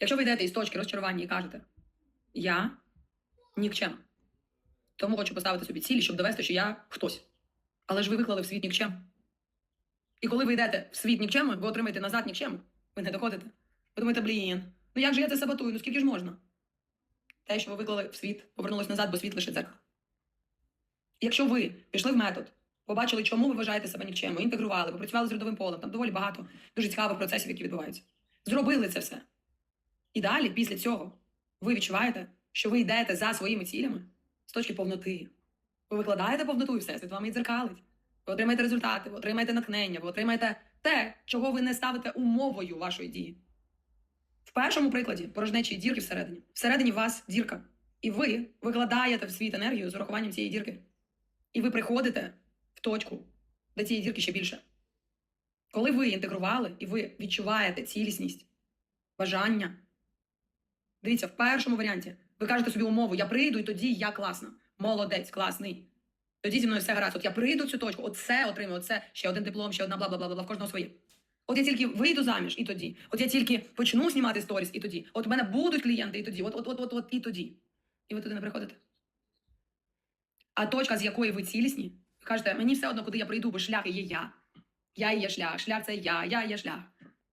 Якщо ви йдете із точки розчарування і кажете, я нікчем, тому хочу поставити собі цілі, щоб довести, що я хтось. Але ж ви виклали в світ нікчем. І коли ви йдете в світ нікчему, ви отримаєте назад нікчему, ви не доходите. Ви думаєте, блін, ну як же я це саботую? Ну скільки ж можна? Те, що ви виклали в світ, повернулось назад, бо світ лише дзеркало. Якщо ви пішли в метод, побачили, чому ви вважаєте себе нікчемою, інтегрували, попрацювали з родовим полем, там доволі багато дуже цікавих процесів, які відбуваються. Зробили це все. І далі, після цього, ви відчуваєте, що ви йдете за своїми цілями з точки повноти. Ви викладаєте повноту і все, світ вам і дзеркалить. Ви отримаєте результати, ви отримаєте натхнення, ви отримаєте те, чого ви не ставите умовою вашої дії. В першому прикладі порожнечі дірки всередині. Всередині вас дірка. І ви викладаєте в світ енергію з урахуванням цієї дірки. І ви приходите в точку, де цієї дірки ще більше. Коли ви інтегрували і ви відчуваєте цілісність, бажання. Дивіться, в першому варіанті ви кажете собі умову: я прийду, і тоді я класна. Молодець, класний. Тоді зі мною все гаразд. От я прийду в цю точку, оце отримаю, оце ще один диплом, ще одна бла бла бла бла в кожного своє. От я тільки вийду заміж і тоді. От я тільки почну знімати сторіс і тоді. От у мене будуть клієнти і тоді. От, от, от, от, от і тоді. І ви туди не приходите. А точка, з якої ви цілісні, кажете, мені все одно, куди я прийду, бо шлях є я. Я є шлях, шлях це я, я є шлях.